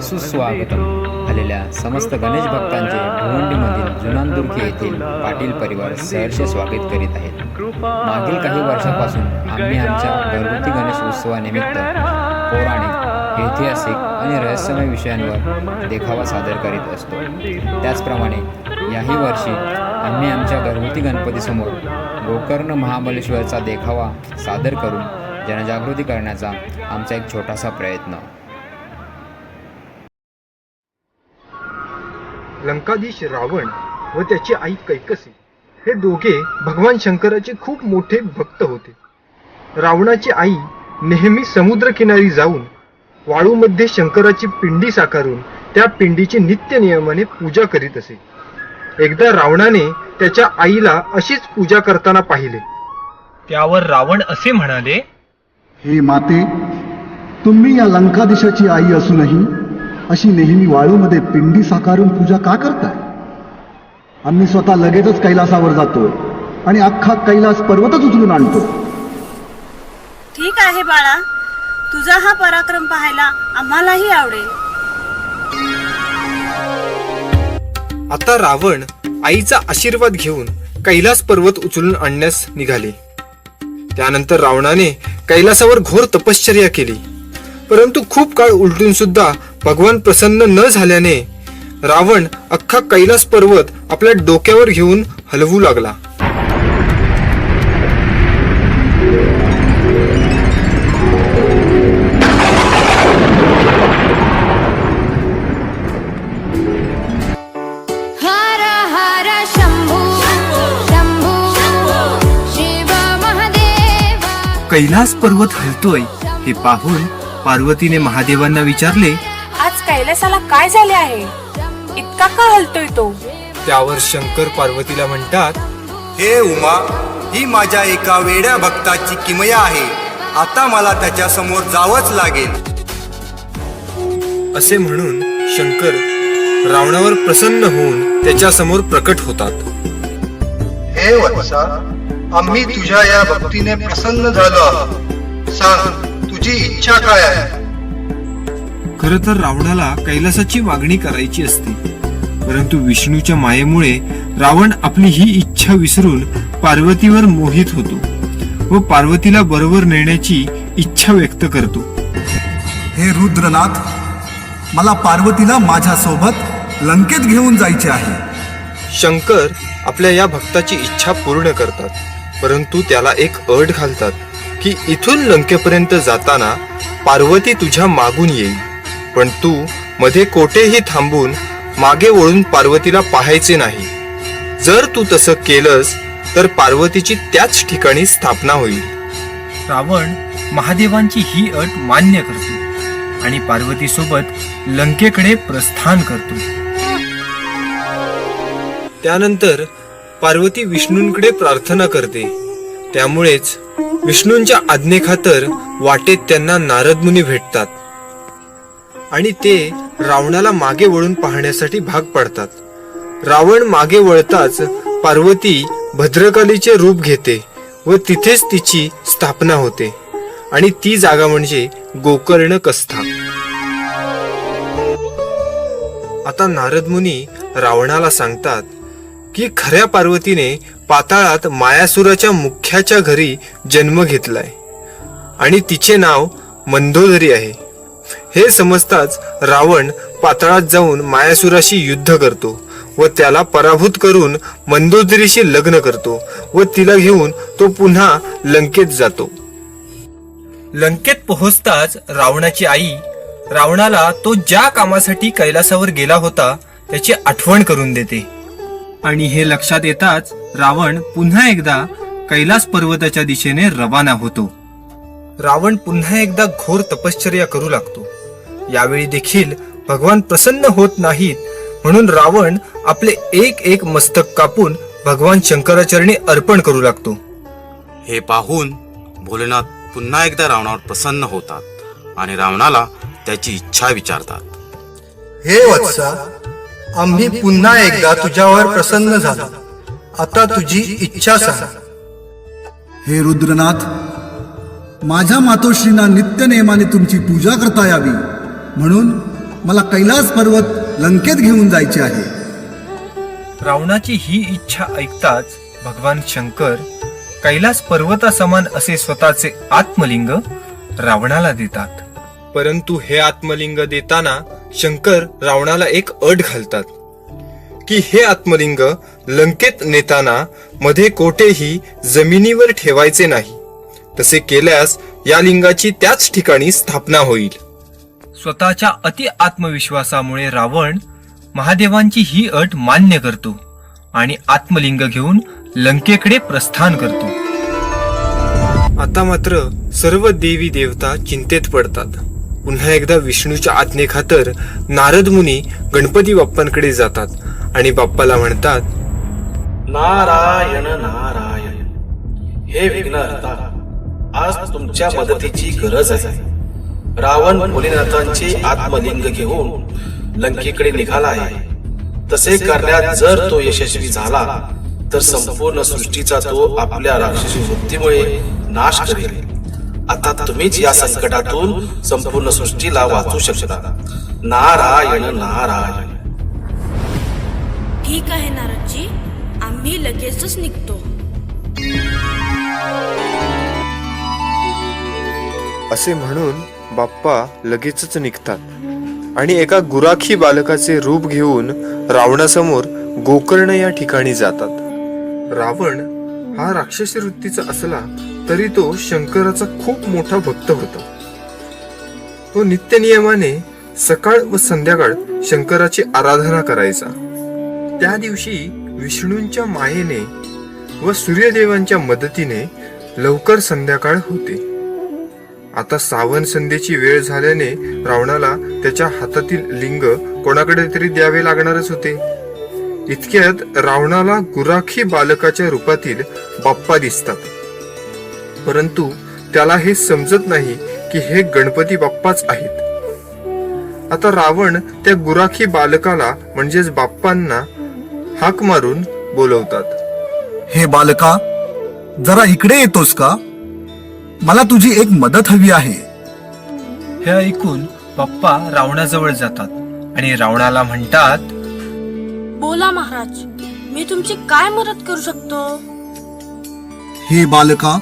सुस्वागतम. आलेल्या समस्त गणेश भक्तांचे भिवंडीमधील जुनांदुर्गी येथील पाटील परिवार सहर्ष स्वागत करीत आहेत. मागील काही वर्षापासून आम्ही आमच्या घरगुती गणेश उत्सवानिमित्त पौराणिक ऐतिहासिक आणि रहस्यमय विषयांवर देखावा सादर करीत असतो. त्याचप्रमाणे याही वर्षी आम्ही आमच्या घरगुती गणपतीसमोर गोकर्ण महाबलेश्वरचा देखावा सादर करून जनजागृती करण्याचा आमचा एक छोटासा प्रयत्न. लंकाधीश रावण व त्याची आई कैकसी हे दोघे भगवान शंकराचे खूप मोठे भक्त होते. रावणाची आई नेहमी समुद्रकिनारी जाऊन वाळूमध्ये शंकराची पिंडी साकारून त्या पिंडीची नित्य नियमाने पूजा करीत असे. एकदा रावणाने त्याच्या आईला अशीच पूजा करताना पाहिले. त्यावर रावण असे म्हणाले हे माते तुम्ही या लंकादेशाची आई असूनही अशी नेहमी वाळूमध्ये पिंडी साकारून पूजा का करताय? आम्ही स्वतः लगेचच कैलासावर जातो आणि अख्खा कैलास पर्वतच उचलून आणतो ठीक आहे बाळा. तुझा हा पराक्रम पाहायला आम्हालाही आवडेल. आता रावण आईचा आशीर्वाद घेऊन कैलास पर्वत उचलून आणण्यास निघाले. त्यानंतर रावणाने कैलासावर घोर तपश्चर्या केली. परंतु खूप काळ उलटून सुद्धा भगवान प्रसन्न न झाल्याने रावण अख्खा कैलास पर्वत आपल्या डोक्यावर घेऊन हलवू लागला. कैलास पर्वत हलतोय हे पाहून पार्वतीने महादेवांना विचारले आज कैलासाला काय झाले आहे? इतका का हलतोय तो? त्यावर शंकर पार्वतीला म्हणतात हे उमा ही माझ्या एका वेड्या भक्ताची किमया आहे. आता मला त्याच्यासमोर जावंच लागेल. असे म्हणून शंकर रावणावर प्रसन्न होऊन त्याच्यासमोर प्रकट होतात. हे वत्सा आम्ही तुझ्या या भक्तीने प्रसन्न झालो आहोत. सांग तुझी इच्छा काय आहे? खर तर रावणाला कैलासाची मागणी करायची असते. परंतु विष्णूच्या मायेमुळे रावण आपली ही इच्छा विसरून पार्वतीवर मोहित होतो व पार्वतीला बरोबर नेण्याची इच्छा व्यक्त करतो. हे रुद्रनाथ मला पार्वतीला माझ्यासोबत लंकेत घेऊन जायचे आहे. शंकर आपल्या या भक्ताची इच्छा पूर्ण करतात. परंतु त्याला एक अट घालतात की इथून लंकेपर्यंत जाताना पार्वती तुझ्या मागून येईल. पण तू मध्ये कोठेही थांबून मागे वळून पार्वतीला पाहायचे नाही. जर तू तसं केलंस तर पार्वतीची त्याच ठिकाणी स्थापना होईल. रावण महादेवांची ही अट मान्य करतो आणि पार्वतीसोबत लंकेकडे प्रस्थान करतो. त्यानंतर पार्वती विष्णूंकडे प्रार्थना करते. त्यामुळेच विष्णूंच्या आज्ञेखातर वाटेत त्यांना नारद मुनी भेटतात. आणि ते रावणाला मागे वळून पाहण्यासाठी भाग पडतात. रावण मागे वळताच पार्वती भद्रकालीचे रूप घेते व तिथेच तिची स्थापना होते. आणि ती जागा म्हणजे गोकर्ण कस्था. आता नारद मुनी रावणाला सांगतात की खऱ्या पार्वतीने पाताळात मायासुराच्या मुख्याच्या घरी जन्म घेतलाय. आणि तिचे नाव मंदोदरी आहे. हे समजताच रावण पाताळात जाऊन मायासुराशी युद्ध करतो व त्याला पराभूत करून मंदोदरीशी लग्न करतो व तिला घेऊन तो पुन्हा लंकेत जातो. लंकेत पोहोचताच रावणाची आई रावणाला तो ज्या कामासाठी कैलासावर गेला होता त्याची आठवण करून देते. आणि हे लक्षात येताच रावण पुन्हा एकदा कैलास पर्वताच्या दिशेने रवाना होतो. रावण पुन्हा एकदा घोर तपश्चर्या करू लागतो. यावेळी देखील भगवान प्रसन्न होत नाहीत म्हणून रावण आपले एक एक मस्तक कापून भगवान शंकराचरणी अर्पण करू लागतो. हे पाहून भोलेनाथ पुन्हा एकदा रावणावर प्रसन्न होतात आणि रावणाला त्याची इच्छा विचारतात. हे वत्सा आम्ही पुन्हा एकदा तुझ्यावर प्रसन्न झालो. आता तुझी इच्छा सांग. हे रुद्रनाथ माझ्या मातोश्रींना नित्य नेमाने तुमची पूजा करता यावी. म्हणून मला कैलास पर्वत लंकेत घेऊन जायचे आहे. रावणाची ही इच्छा ऐकताच भगवान शंकर कैलास पर्वतासमान असे स्वतःचे आत्मलिंग रावणाला देतात. परंतु हे आत्मलिंग देताना शंकर रावणाला एक अट घालतात. की हे आत्मलिंग लंकेत नेताना मध्ये कोठेही जमिनीवर ठेवायचे नाही. तसे केल्यास या लिंगाची त्याच ठिकाणी स्थापना होईल. स्वतःच्या अति आत्मविश्वासामुळे रावण महादेवांची ही अट मान्य करतो आणि आत्मलिंग घेऊन लंकेकडे प्रस्थान करतो. आता मात्र सर्व देवी देवता चिंतेत पडतात. पुन्हा एकदा विष्णूच्या आज्ञेखातर नारद मुनी गणपती बाप्पांकडे जातात आणि बाप्पाला म्हणतात नारायण नारायण हे विघ्नहर्ता आज तुमच्या मदतीची गरज आहे. रावण भोलेनाथांचे आत्मलिंग घेऊन लंकेकडे निघाला आहे. तसे करण्यात जर तो यशस्वी झाला तर संपूर्ण सृष्टीचा तो आपल्या राक्षसी वृत्तीमुळे नाश करेल. आता तुम्हीच या संकटातून संपूर्ण सृष्टीला वाचू शकता. नारायण नारायण. ठीक आहे नारदजी. आम्ही लगेचच निघतो. असे म्हणून बाप्पा लगेचच निघतात आणि एका गुराखी बालकाचे रूप घेऊन रावणासमोर गोकर्ण या ठिकाणी जातात. रावण हा राक्षसी वृत्तीचा असला तरी तो शंकराचा खूप मोठा भक्त होता. तो नित्य नियमाने सकाळ व संध्याकाळ शंकराची आराधना करायचा. त्या दिवशी विष्णूंच्या मायेने व सूर्यदेवांच्या मदतीने लवकर संध्याकाळ होते. आता सावन संध्येची वेळ झाल्याने रावणाला त्याच्या हातातील लिंग कोणाकडे तरी द्यावे लागणारच होते. इतक्यात रावणाला गुराखी बालकाच्या रूपातील बाप्पा दिसतात. परंतु त्याला हे समजत नाही की हे गणपती बाप्पाच आहेत. आता रावण त्या गुराखी बालकाला म्हणजेच बाप्पांना हाक मारून बोलवतात. हे बालका जरा इकडे येतोस का? मला तुझी एक मदत हवी आहे. हे ऐकून बाप्पा रावणाजवळ जातात आणि रावणाला म्हणतात बोला महाराज मी तुमची काय मदत करू शकतो? हे बालका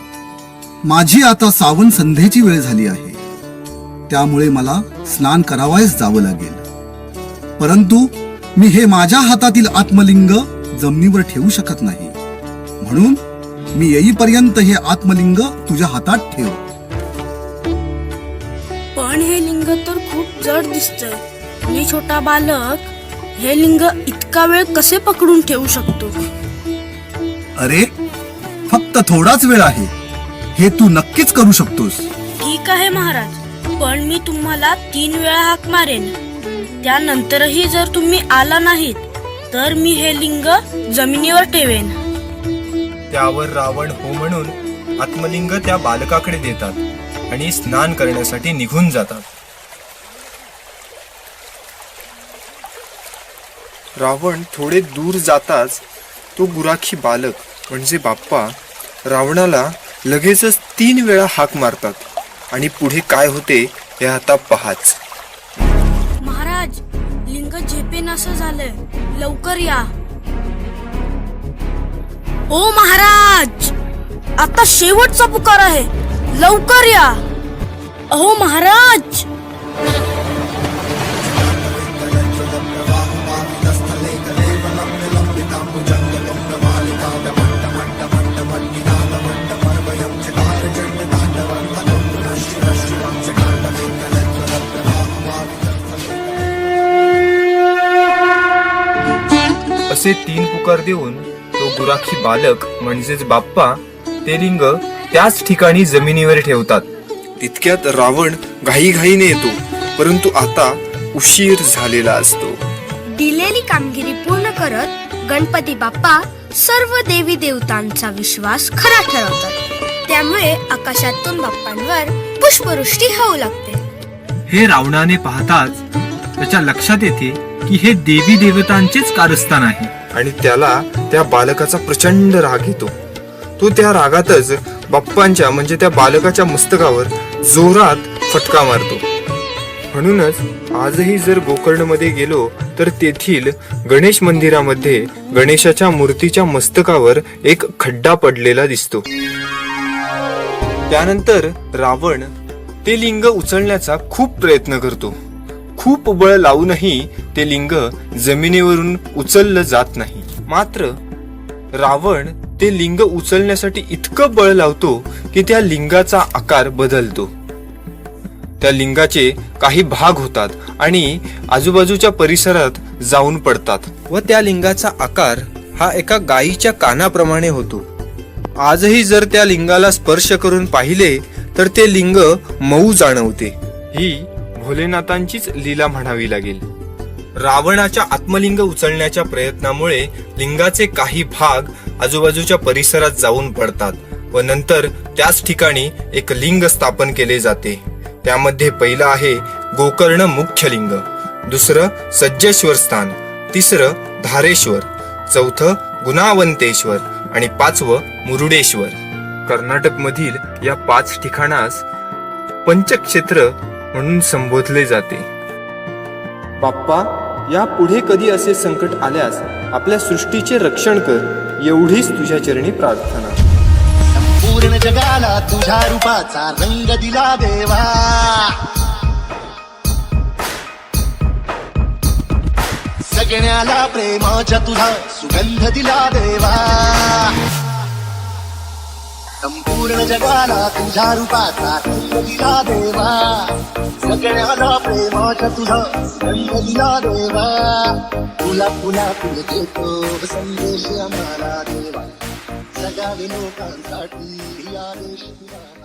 माझी आता सावन संध्येची वेळ झाली आहे. त्यामुळे मला स्नान करावयास जावं लागेल. परंतु मी हे माझ्या हातातील आत्मलिंग जमिनीवर ठेवू शकत नाही. म्हणून मी येईपर्यंत हे आत्मलिंग तुझ्या हातात ठेव. पण हे लिंग तर खूप जड दिसतंय. मी छोटा बालक हे लिंग इतका वेळ कसे पकडून ठेवू शकतो? अरे फक्त थोडाच वेळ आहे. हे तू नक्कीच करू शकतोस. ठीक आहे महाराज पण मी तुम्हाला तीन वेळा हाक मारेन. त्यानंतरही जर तुम्ही आला नाहीत तर मी हे लिंग जमिनीवर ठेवेन. त्यावर रावण हो म्हणून आत्मलिंग त्या बालकाकडे देतात आणि स्नान करण्यासाठी निघून जातात. रावण थोडे दूर जाताच तो गुराखी बालक म्हणजे बाप्पा रावणाला लगेचच तीन वेळा हाक मारतात. आणि पुढे काय होते हे आता पहाच. महाराज लिंग झेपेन असं झालंय. लवकर या. ओ महाराज आता शेवटचा पुकार आहे. लवकर या. अहो महाराज! असे तीन पुकार देऊन तो गुराखी बालक म्हणजेच बाप्पा ते लिंग त्याच ठिकाणी जमिनीवर ठेवतात. तितक्यात रावण घाईघाईने येतो परंतु आता उशीर झालेला असतो. दिलेली कामगिरी पूर्ण करत गणपती बाप्पा सर्व देवी देवतांचा विश्वास खरा ठरवतात. त्यामुळे आकाशातून बाप्पांवर पुष्पवृष्टी होऊ लागते. हे रावणाने पाहताच त्याच्या लक्षात येते की हे देवी देवतांचेच कारस्थान आहे. आणि त्याला त्या बालकाचा प्रचंड राग येतो. तो त्या रागातच बाप्पांच्या म्हणजे त्या बालकाच्या मस्तकावर जोरात फटका मारतो. म्हणूनच आजही जर गोकर्णमध्ये गेलो तर तेथील गणेश मंदिरामध्ये गणेशाच्या मूर्तीच्या मस्तकावर एक खड्डा पडलेला दिसतो. त्यानंतर रावण ते लिंग उचलण्याचा खूप प्रयत्न करतो. खूप बळ लावूनही ते लिंग जमिनीवरून उचललं जात नाही. मात्र रावण ते लिंग उचलण्यासाठी इतकं बळ लावतो की त्या लिंगाचा आकार बदलतो. त्या लिंगाचे काही भाग होतात आणि आजूबाजूच्या परिसरात जाऊन पडतात व त्या लिंगाचा आकार हा एका गायीच्या कानाप्रमाणे होतो. आजही जर त्या लिंगाला स्पर्श करून पाहिले तर ते लिंग मऊ जाणवते. ही भोलेनाथांचीच लीला म्हणावी लागेल. रावणाच्या आत्मलिंग उचलण्याच्या प्रयत्नामुळे लिंगाचे काही भाग आजूबाजूच्या परिसरात जाऊन पडतात व नंतर त्याच ठिकाणी एक लिंग स्थापन केले जाते. त्यामध्ये पहिलं आहे गोकर्ण मुख्य लिंग दुसरं सज्जेश्वर स्थान तिसरं धारेश्वर चौथं गुणावंतेश्वर आणि पाचवं मुरुडेश्वर. कर्नाटक मधील या पाच ठिकाणास पंचक्षेत्र म्हणून संबोधले जाते. बाप्पा या पुढे कधी असे संकट आल्यास आपल्या सृष्टीचे रक्षण कर एवढीच तुझ्या चरणी प्रार्थना. पूर्ण जगाला तुझ्या रूपाचा रंग दिला देवा. सगळ्याला प्रेमाच्या तुझा सुगंध दिला देवा. संपूर्ण जगाला तुझ्या रूपाचा रंग दिला देवा सगळ्याला प्रेमाच्या तुझा सुगंध दिला देवा. तुला पुन्हा तुला देतो संदेश आम्हाला देवा. जगावे लोकांसाठी आदेश तुला. देवा